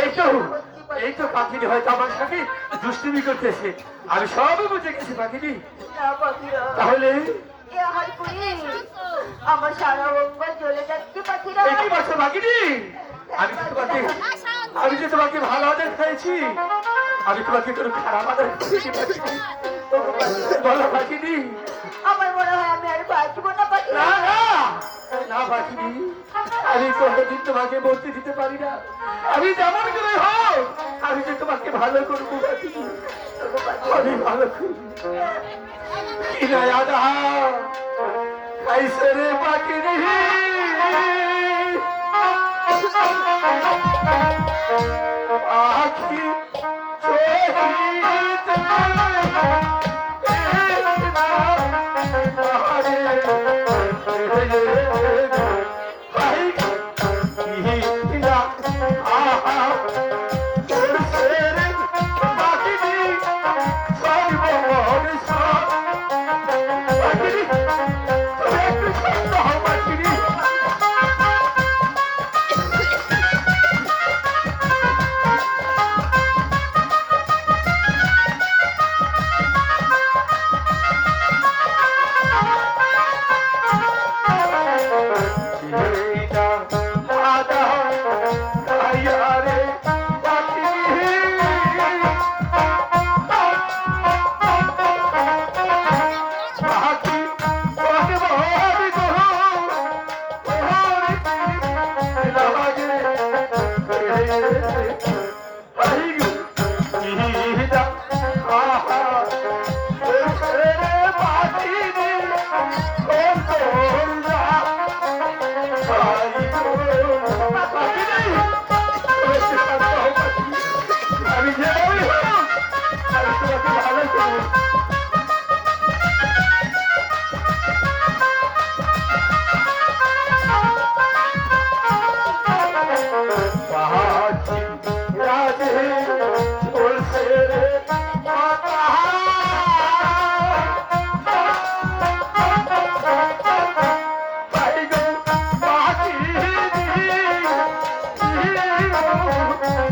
এই তো এই তো পাখিটি হয়তো আমার সাথে দুষ্টুমি করতেছে। আমি সবই বুঝে গেছি পাখিটি। তাহলে? আমার সারা যাচ্ছে পাখিরা। এই পাখিটি? আমি তোমাকে আমি যে তোমাকে ভালো আদর খাইছি আমি তোমাকে কোনো খারাপ আদর বলো পাখিটি। আমার মনে না পাখিনি আমি কোনোদিন তোমাকে বলতে দিতে পারি না আমি যেমন করে হোক আমি যে তোমাকে ভালো করবো পাখিনি আমি ভালো করবো কি না আদা कैसे रे पाकिनी आखी चोरी আমি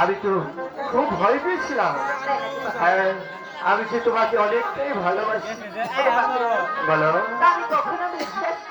আমি তো খুব ভয় পেয়েছিলাম। হ্যাঁ আমি যে তোমাকে অনেকটাই ভালোবাসি। বলো।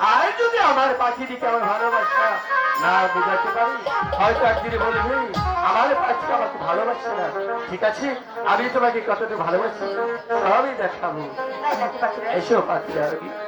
আর যদি আমার পাখিটিকে আমার ভালোবাসা? না, বোঝাতে পারি? হয়তো একদিন বলবি আমার পাখি আমাকে ভালোবাসে না। ঠিক আছে? আমি তোমাকে কতটা ভালোবাসি? সবই দেখাবো। তাই পাখি আর এসো